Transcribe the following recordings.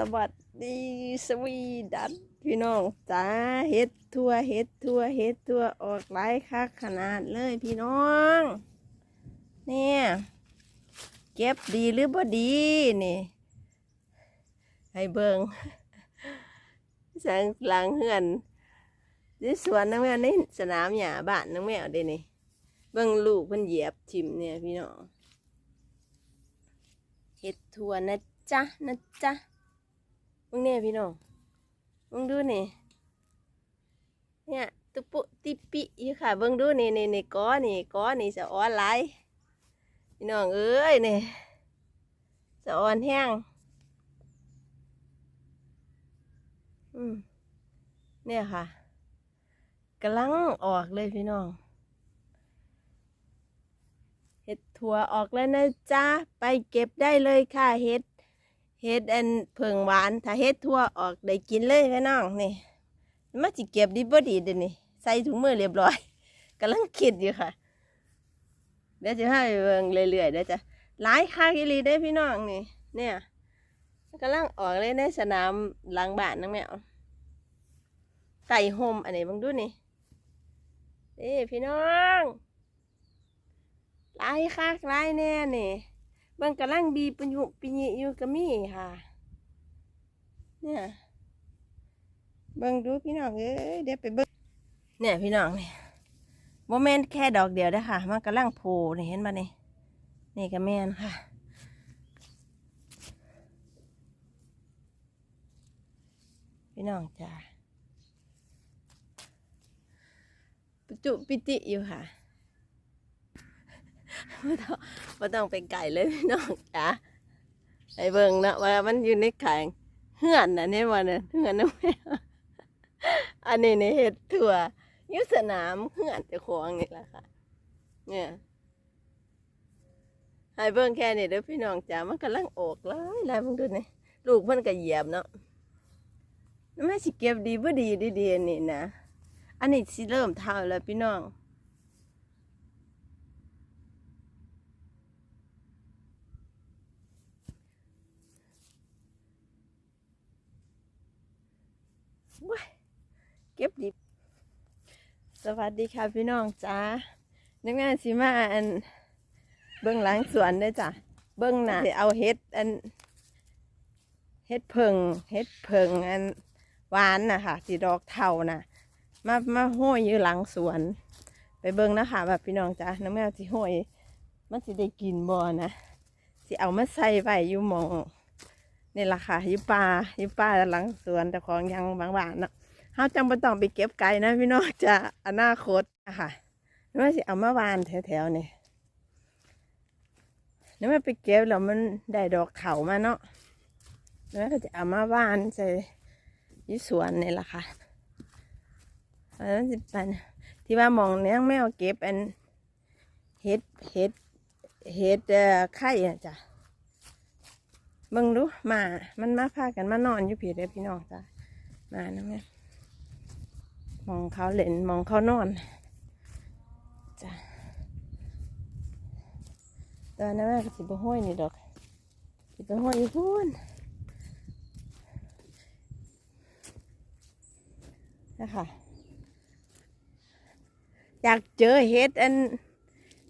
สวัสดีสวีดันพี่น้องจ้าเฮ็ดทั่วเฮ็ดทั่วเฮ็ดทั่วออกหลายคักขนาดเลยพี่น้อง เนี่ยเก็บดีหรือบ่ดีนี่ ให้เบิงสังหลังเฮือนที่สวนนังแมวในสนามหญ้าบ้านนังแมวเด้นี่เบิ่งลูกเพิ่นเหยียบทิมเนี่ยพี่น้องเฮ็ดทั่วนะจ๊ะนะจ๊ะ มึงเนี่ยพี่น้องมึงดูนี่เนี่ยตุปุติปิอยู่ค่ะเบิ่งดูนี่นี่นี่ก้อนี่ก้อนี่สะออนหลพี่น้องเอ้ยนี่สะออนแห้งอืมเนี่ยค่ะกำลังออกเลยพี่น้องเห็ดถั่วออกแล้วนะจ๊ะ ไปเก็บได้เลยค่ะเห็ด เห็ดอันเผิงหวาน ถ้าเห็ดถั่วออกได้กินเลยพี่น้องนี่มาจิเก็บดีบ่ดีเดี๋ยวนี้ใส่ถุงมือเรียบร้อยกำลังคิดอยู่ค่ะ เดี๋ยวจะให้เบิ่งเรื่อยๆเดี๋ยวจะหลายค่ากิลีได้พี่น้องนี่ เนี่ยกำลังออกเลยในสนามหลังบ้านนังแมวไก่โฮมอันนี้บังดูนี่เอ้พี่น้องหลายคักหลายแน่นี่ เบิ่งกำลังบีปัญญุปิญิอยู่ก็มีค่ะ เนี่ยเบิ่งดูพี่น้องเอ้ยเดี๋ยวไปเบิ่งเนี่ยพี่น้องเนี่ยโมเมนต์แค่ดอกเดียวเด้ค่ะมันกำลังโผล่นี่เห็นป่ะนี่นี่ก็แมนค่ะพี่น้องจ้าปจุปิติอยู่ค่ะ ไม่ต้องไม่ต้องไปไก่เลยพี่น้องจ้าไอเบิงนะว่ามันอยู่ในแข่งเหือนนะเนี่ยวันนั้นเหือนนะแม่อันนี้ในเห็ดถั่วยุสนามเหือนจะควงนี่แหละค่ะ เนี่ยให้เบิงแค่นี้เด้อพี่น้องจ้ามันกำลังออกหลายหลายเบิ่งดูนี่ลูกเพิ่นก็เหยียบเนาะแล้วแม่สิเก็บดีบ่ดีดีๆนี่นะอันนี้สิเริ่มเท่าแล้วพี่น้อง ว้าย เก็บดิบ สวัสดีค่ะพี่น้องจ้านักงานสิมาอัน เบื้องหลังสวนเด้จ้ะ เบื้องหน้าเอาเฮ็ดอัน เฮ็ดเพิงเฮ็ดเพิงอันหวานน่ะค่ะสีดอกเทาน่ะ มามาห้อยอยู่หลังสวน ไปเบิ่งนะคะแบบพี่น้องจ้าน้องแมวสิห้อยมันสิได้กินบ่นะสิเอามาใส่ไว้อยู่หมองนี่แหละค่ะอยู่ป่าอยู่ป่าหลังสวนแต่ของยังบางบ้านเนาะ เฮาจังบ่ต้องไปเก็บไก่นะพี่น้องจะอนาคตอะค่ะนี่ว่าสิเอามาวานแถวๆนี่นี่ว่าไปเก็บแล้วมันได้ดอกเขามาเนาะนี่ว่าก็จะเอามาวานใส่ยู่สวนนี่แหละค่ะอันนั้นสิป็นที่ว่ามองเนี้ยแมวเก็บอันเห็ดเห็ดเห็ดเอ่อไข่อะจ้ะเบิ่งดูหมา มันมาพากันมานอนอยู่ผีเด้อพี่น้องจ้ะมานะแม่ มองเขาเล่นมองเขานอนจ้ะตอนนั้นแม่ก็สิบห้อยนี่ดอกสิบห้อยอยู่พูนนะคะอยากเจอเห็ดอัน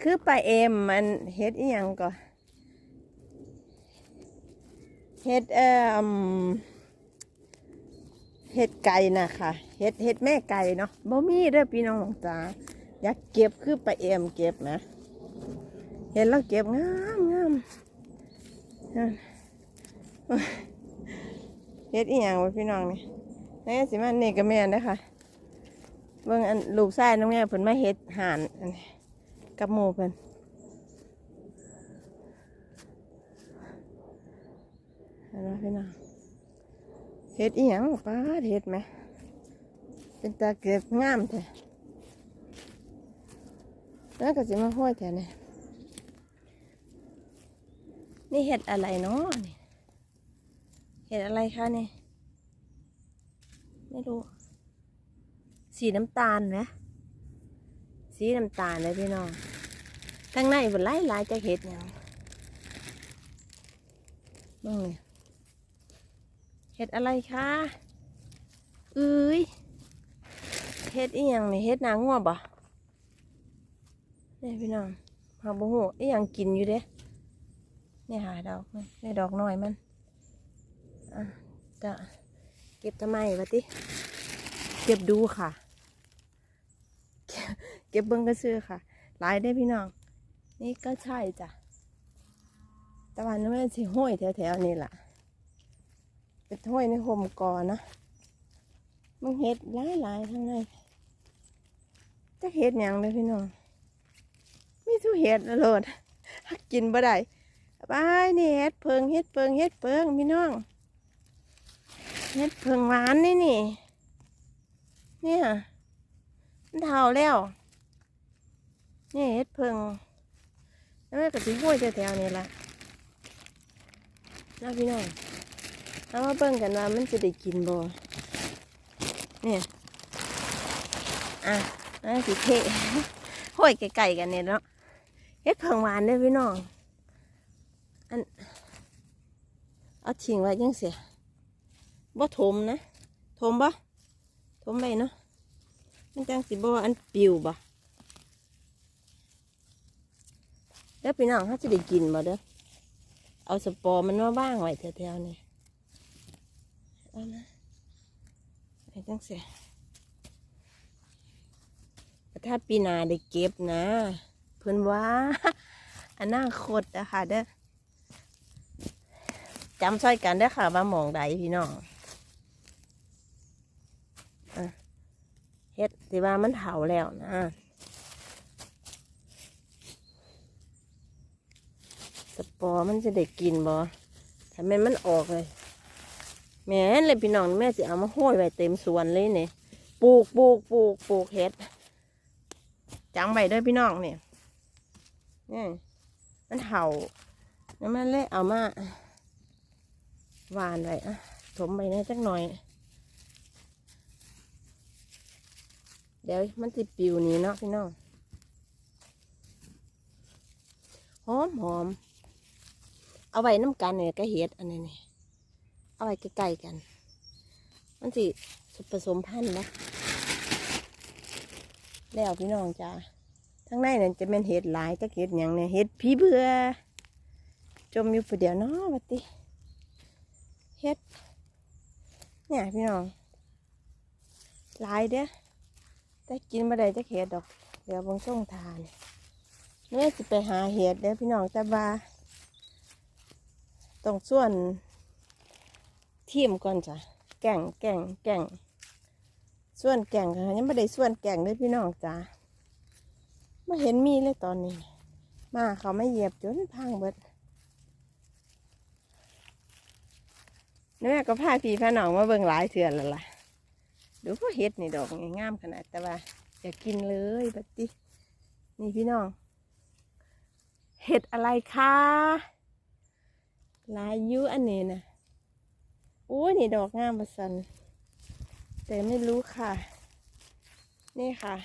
คือปลาเอ็มมันเห็ดอีหยังก่อนเห็ดเอ่อ เห็ดไก่นะคะเห็ดเห็ดแม่ไก่เนาะบ่มีเด้อพี่น้องจ้าอยากเก็บคือไปเอ็มเก็บนะ เห็นแล้วเก็บงามงามเห็ดอีหยังวะพี่น้องนี่นี่สิมันนี่ก็แม่นนะคะเบิ่งอันลูกชายน้องแม่เพิ่นมาเห็ดห่านกับหมูเพิ่นเห็นไหมพี่น้อง เห็ดอีหยังป้าเห็ดไหม เป็นตาเก็บงามแท้แล้วก็จะมาห้อยแท้เนี่ยนี่เห็ดอะไรเนาะนี่เห็ดอะไรคะเนี่ยไม่รู้ สีน้ำตาลนะสีน้ำตาลเลยพี่น้องข้างในบนไล่ลายจะเห็ดหยังบ้างเนี่ย เห็ดอะไรคะเอ้ยเห็ดอีหยังนี่เห็ดนางงัวบ่นี่พี่น้องหาบ่ฮู้อีหยังกินอยู่เด้นี่หาดอกมันนี่ดอกน้อยมันอะจะเก็บทำไมวะติ เก็บดูค่ะ เก็บเบิ้งก็ซื้อค่ะหลายได้พี่น้อง นี่ก็ใช่จ้ะแตะวันนั้นมันสิห้อยแถวๆนี่แหละ เป็นห้อยในโฮมก่อนนะมันเห็ดหลายหลายๆทั้งในจะเห็ดหยังเลยพี่น้องมีทุเห็ดโลดหักกินบ่ได้บายนี่เห็ดเพิงเห็ดเพิงเห็ดเพิงพี่น้องเห็ดเพิงหวานนี่นี่ เนี่ยมันเท่าแล้วนี่เห็ดเพิงแล้วก็สิห้วยแถวๆนี่แหละนะพี่น้อง เอามาเบิ่งกันว่ามันจะได้กินบ่เนี่ยอะน่าสิเทห้วยไก่ๆกันเนี่ยเนาะเฮ็ดเพิงหวานเด้พี่น้องอันเอาทิ้งไว้ยังเสียบ่ถมนะถมบ่ถมไปเนาะมันจังสิบ่อันปิวบ่เด้อพี่น้องเขาจะได้กินบ่เด้อเอาสปอร์มันมาบ้างไว้แถวๆนี่ เอานะไอ้จังเสียถ้าปีนาได้เก็บนะ เพิ่อนว่าอนาคตนะคะเด้อจำช่วยกันเด้ค่ะว่าหมองใดพี่น้องอะเฮ็ดสิว่ามันเถาแล้วนะสปอร์มันจะได้กินบ่ถ้าแม่นมันออกเลย แม่เลยพี่น้องแม่จะเอามาห้อยไว้เต็มสวนเลยเนี่ยปลูกปลูกปลูกปลูกเห็ดจังไว้ด้วยพี่น้องเนี่ยนี่มันเห่าแล้วมันเลยเอามาหวานไว้อะถมไปนะจักหน่อย เดี๋ยวมันจะปิวนี้เนาะพี่น้องหอมหอมเอาไว้น้ำกันเนี่ยก็เห็ดอันนี้นี่ เอาไว้ใกล้ๆกัน มันสิผสมพันธุ์นะแล้วพี่น้องจ้าทั้งในเนี่ยจะเป็นเห็ดหลายจะเห็ดอย่างเนี่ยเห็ดผีเบื่อ จมอยู่ผู้เดียวเนาะบัดติเห็ด เนี่ยพี่น้องหลายเด้อแต่กินมาได้จะเห็ดดอก เดี๋ยวบงส่งทานเนี่ยสิไปหาเห็ดเด้อพี่น้องแต่ว่าต้องส่วน ทีมก่อนจ้ะแก่งแก่งแก่งส่วนแก่งค่ะยังไม่ได้ส่วนแก่งเลยพี่น้องจ้ะไม่เห็นมีเลยตอนนี้ มาเขาไม่เหยียบจนพังเบิดนี่แม่ก็พาพี่พาน้องมาเบิ่งหลายเถื่อนแล้วล่ะดูพวกเห็ดนี่ดอกงามขนาดแต่ว่าอยากกินเลยบัดตินี่พี่น้อง เห็ดอะไรคะลายยุอันนี้นะ อ้ยนี่ดอกงามประสัน แต่ไม่รู้ค่ะ นี่ค่ะ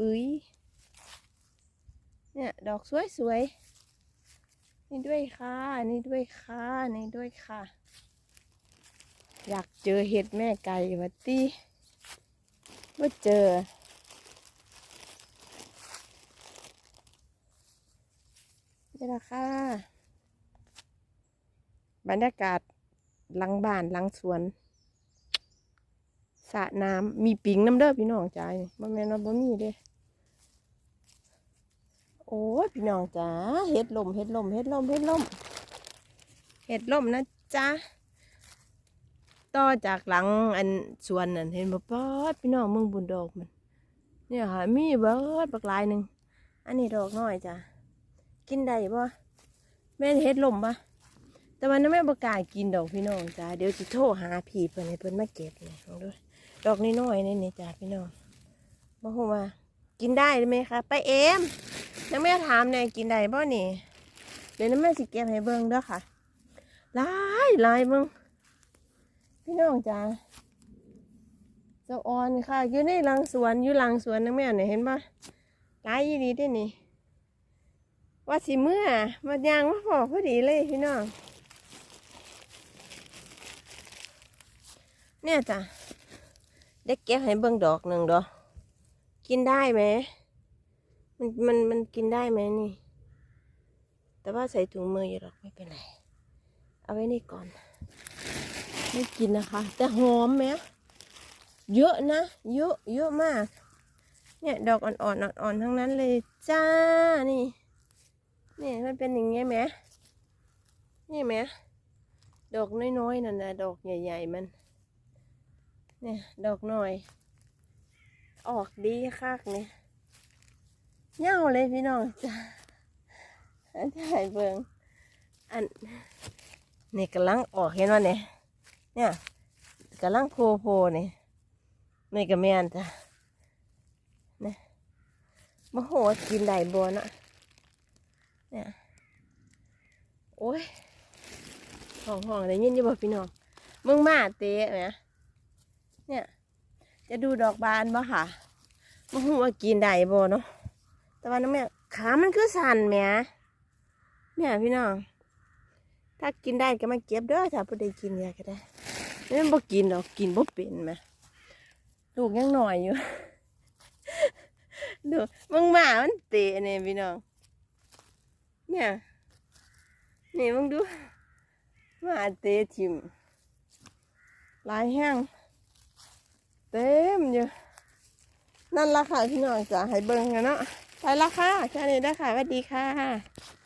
อุ้ยเนี่ยดอกสวยๆนี่ด้วยค่ะ นี่ด้วยค่ะ นี่ด้วยค่ะ อยากเจอเห็ดแม่ไก่วัดตี้ว่าเจอ นี่ละค่ะ บรรยากาศ หลังบ้านหลังสวนสระน้ำมีปิงน้ำเด้อพี่น้องจ้าบ่แม่นว่าบ่มีเด้โอ้พี่น้องจ้าเฮ็ดลมเฮ็ดลมเฮ็ดลมเฮ็ดลมเฮ็ดลมนะจ้าต่อจากหลังอันสวนนั่นเห็นบ่ปอดพี่น้องมึงบุญดอกมัน เนี่ยค่ะมีเบิดบักหลายหนึ่งอันนี้ดอกน้อยจ้ะกินได้บ่แม่นเฮ็ดลมปะ แต่วันนั้นแม่ประกาศกินดอกพี่น้องจ้าเดี๋ยวจะโทรหาพี่เพิ่นให้เพิ่นมาเก็บนี่ลองดูดอกน้อยๆนี่นี่จ้าพี่น้องบอกว่ากินได้ไหมคะไปเอ็มน้าแม่ถามแน่กินได้บ่นี่เดี๋ยวน้าแม่สิเก็บให้เบิ่งด้อค่ะลายลายเบิ่งพี่น้องจ้าเจ้าออนค่ะอยู่ในหลังสวนอยู่หลังสวนน้าแม่เนี่ยเห็นปะลายยี่ดีเด้อนี่ว่าสิเมื่อมายางมาพอพอดีเลยพี่น้อง เนี่ยจ้ะได้เก็บให้เบิ่งดอกหนึ่งดอก กินได้ไหมมันมันมันกินได้ไหมนี่ แต่ว่าใส่ถุงมืออยู่หรอกไม่เป็นไร เอาไว้นี่ก่อน ไม่กินนะคะ แต่หอมไหมเยอะนะ เยอะเยอะมาก เนี่ยดอกอ่อนๆอ่อนๆทั้งนั้นเลยจ้านี่นี่มันเป็นอย่างเงี้ยไหมนี่ไหมดอกน้อยๆนั่นนะดอกใหญ่ ๆ มัน เนี่ยดอกหน่อย ออกดีคักเนี่ยเง่าเลยพี่น้องจ้าอันถ่ายเบิงอันนี่กำลังออกเห็นว่าเนี่ยเนี่ยกำลังโพโพเนี่นี่ก็แมนจ้ะเนี่ยมะโหกินได้บัวนะเนี่ยโอ้ยห้องห้องได้ยินอยู่บ่พี่น้องมึงมาเตะไหม เนี่ย จะดูดอกบานบ่ค่ะมะโหว่ากินได้บ่เนาะแต่ว่าน้องแม่ขามันคือสั่นแหมเนี่ยพี่น้อง ถ้ากินได้ก็มาเก็บเด้อถ้าผู้ใดกินอยากก็ได้นี่มันบ่กินหรอกกินบ่เป็นไหมลูกยังหน่อยอยู่ดูมึงหมามันเตะเนี่ยพี่น้อง เนี่ยนี่มึงดูหมาเตะทิมลายแห้ง เต็มอยู่นั่นละค่ะพี่น้องจะให้เบิ่งกันเนาะไปละค่ะแค่นี้ได้ค่ะสวัสดีค่ะ